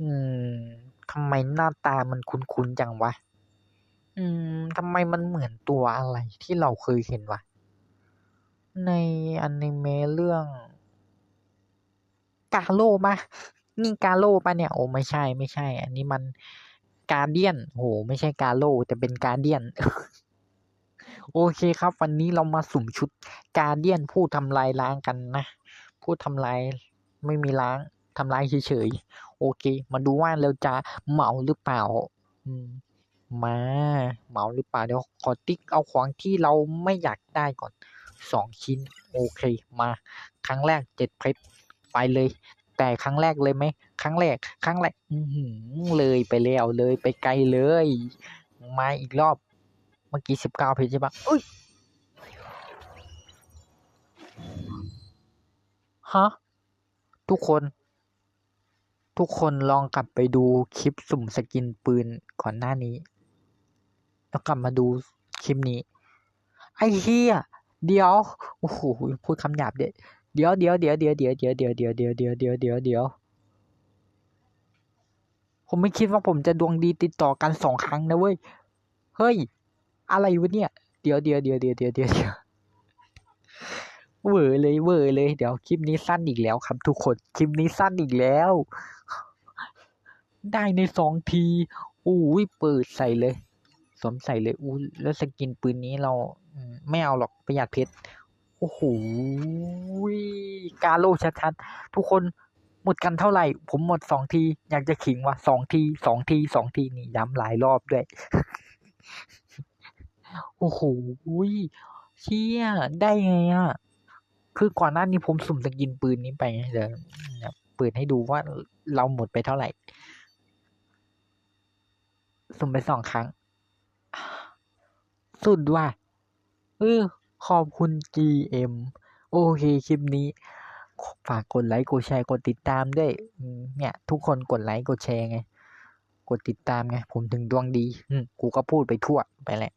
อืมทำไมหน้าตามันคุ้นๆจังวะ อืมทำไมมันเหมือนตัวอะไรที่เราเคยเห็นวะ ในอนิเมะเรื่อง กาโร่ปะนี่กาโร่ปะเนี่ย โอ้ไม่ใช่ไม่ใช่ อันนี้มันกาเดียนโห ไม่ใช่กาโร่แต่เป็นกาเดียน โอเคครับ วันนี้เรามาสุ่มชุดกาเดียนผู้ทำลายล้างกันนะ ผู้ทำลายไม่มีล้าง ทำลายเฉยๆโอเค มาดูว่าเราจะเหมาหรือเปล่า อืมมาเหมาหรือเปล่าเดี๋ยวขอติ๊กเอาของที่เราไม่อยากได้ก่อนสองชิ้น โอเคมา ครั้งแรกเจ็ดเพชรไปเลย แต่ครั้งแรกเลยไหมครั้งแรก ครั้งแรกอือหือเลยไปแล้วเลยไปไกลเลย มาอีกรอบ เมื่อกี้สิบเก้าเพชรใช่ปะอุ้ยฮะทุกคน ทุกคนลองกลับไปดูคลิปสุ่มสกินปืนก่อนหน้านี้ แล้วกลับมาดูคลิปนี้ ไอ้เฮียเดี๋ยวโอ้โหพูดคำหยาบเด็ดเดี๋ยวเดี๋ยวเดี๋ยวเดี๋ยวเดี๋ยวเดี๋ยวเดี๋ยวเดี๋ยวเดี๋ยวเดี๋ยวเดี๋ยวเดี๋ยวเดี๋ยวผมไม่คิดว่าผมจะดวงดีติดต่อกันสองครั้งนะเว้ย เฮ้ย อะไรวะเนี่ย เดี๋ยวเดี๋ยวเดี๋ยวเดี๋ยวเดี๋ยวเดี๋ยว เวอร์เลยเวอร์เลยเดี๋ยวคลิปนี้สั้นอีกแล้วครับ ทุกคนคลิปนี้สั้นอีกแล้ว ได้ในสองทีอู้ยเปิดใส่เลย สวมใส่เลยอู้แล้วสกินปืนนี้เราไม่เอาหรอกประหยัดเพชรโอ้โหกาโลชัดๆทุกคนหมดกันเท่าไหร่ ผมหมดสองที อยากจะขิงว่าสองทีสองทีสองทีนี่ย้ำหลายรอบด้วย โอ้โหเชี่ยได้ไงอะ คือก่อนหน้านี้ผมสุ่มสกินปืนนี้ไปเดี๋ยวเปิดให้ดูว่าเราหมดไปเท่าไหร่ สุ่มไปสองครั้ง สุดว่ะเออขอบคุณ GM โอเค คลิปนี้ ฝากกดไลค์ กดแชร์ กดติดตามด้วย เนี่ย ทุกคนกดไลค์ กดแชร์ไง กดติดตามไง ผมถึงดวงดี กูก็พูดไปทั่วไปแหละ